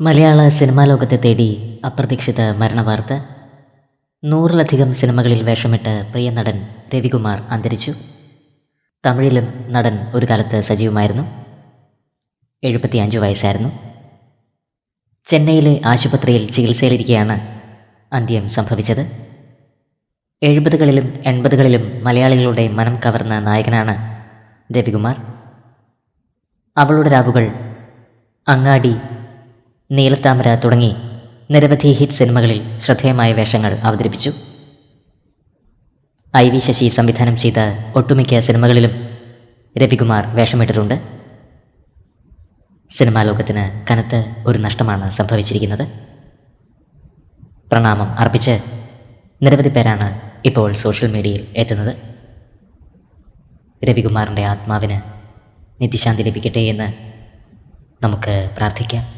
മലയാള cinema ലോകത്തെ തേടി അപ്രതീക്ഷിത മരണവാർത്ത. നൂറിലധികം സിനിമകളിൽ വേഷമിട്ട് പ്രിയ നടൻ രവികുമാർ അന്തരിച്ചു. തമിഴിലും നടൻ ഒരു കാലത്ത് സജീവമായിരുന്നു. എഴുപത്തിയഞ്ച് വയസ്സായിരുന്നു. ചെന്നൈയിലെ ആശുപത്രിയിൽ ചികിത്സയിലിരിക്കെയാണ് അന്ത്യം സംഭവിച്ചത്. എഴുപതുകളിലും എൺപതുകളിലും മലയാളികളുടെ മനം കവർന്ന നായകനാണ് രവികുമാർ. അവളുടെ രാവുകൾ അങ്ങാടി നീലത്താമര തുടങ്ങി നിരവധി ഹിറ്റ് സിനിമകളിൽ ശ്രദ്ധേയമായ വേഷങ്ങൾ അവതരിപ്പിച്ചു. ഐ വി ശശി സംവിധാനം ചെയ്ത ഒട്ടുമിക്ക സിനിമകളിലും രവികുമാർ വേഷമിട്ടിട്ടുണ്ട്. സിനിമാ ലോകത്തിന് കനത്ത ഒരു നഷ്ടമാണ് സംഭവിച്ചിരിക്കുന്നത്. പ്രണാമം അർപ്പിച്ച് നിരവധി പേരാണ് ഇപ്പോൾ സോഷ്യൽ മീഡിയയിൽ എത്തുന്നത്. രവികുമാറിന്റെ ആത്മാവിന് നിത്യശാന്തി ലഭിക്കട്ടെ എന്ന് നമുക്ക് പ്രാർത്ഥിക്കാം.